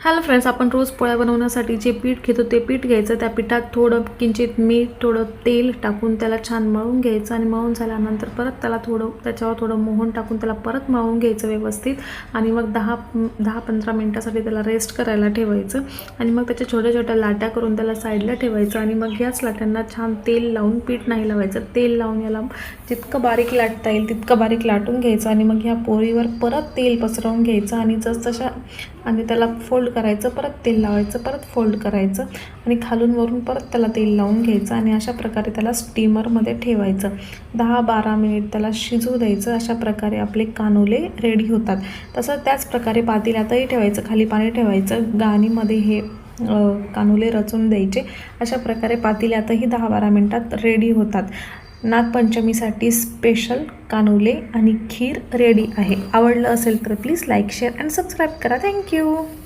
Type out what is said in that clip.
Hello friends आपण रोज पोळ्या बनवण्यासाठी जे पीठ घेतो ते पीठ घ्यायचं. त्या पिठात थोडं किंचित मीठ थोडं तेल टाकून त्याला छान मळून घ्यायचं आणि मळून झाल्यानंतर परत त्याला थोडं त्याच्यावर थोडं मोहन टाकून त्याला परत मळून घ्यायचं व्यवस्थित. आणि मग दहा दहा पंधरा मिनटासाठी त्याला रेस्ट करायला ठेवायचं. आणि मग त्याच्या छोट्या छोट्या लाट्या करून त्याला साईडला ठेवायचं. आणि मग याच लाट्यांना छान तेल लावून पीठ नाही लावायचं. तेल लावून याला जितकं बारीक लाटता येईल तितकं बारीक लाटून घ्यायचं. आणि मग ह्या पोळीवर परत तेल पसरवून घ्यायचं. आणि जसजशा आणि त्याला फोल्ड फोल्ड करायचं परत तेल लावायचं परत फोल्ड करायचं आणि खालून वरून परत त्याला तेल लावून घ्यायचं आणि अशा प्रकारे त्याला स्टीमरमध्ये ठेवायचं. दहा बारा मिनिट त्याला शिजू द्यायचं अशा प्रकारे आपले कानोले रेडी होतात. तसं त्याच प्रकारे पातेल्यातही ठेवायचं खाली पाणी ठेवायचं गाणीमध्ये हे कानुले कानोले रचून द्यायचे. अशा प्रकारे पातेल्यातही दहा बारा मिनटात रेडी होतात. नागपंचमीसाठी स्पेशल कानोले आणि खीर रेडी आहे. आवडलं असेल तर please like share and subscribe करा. Thank you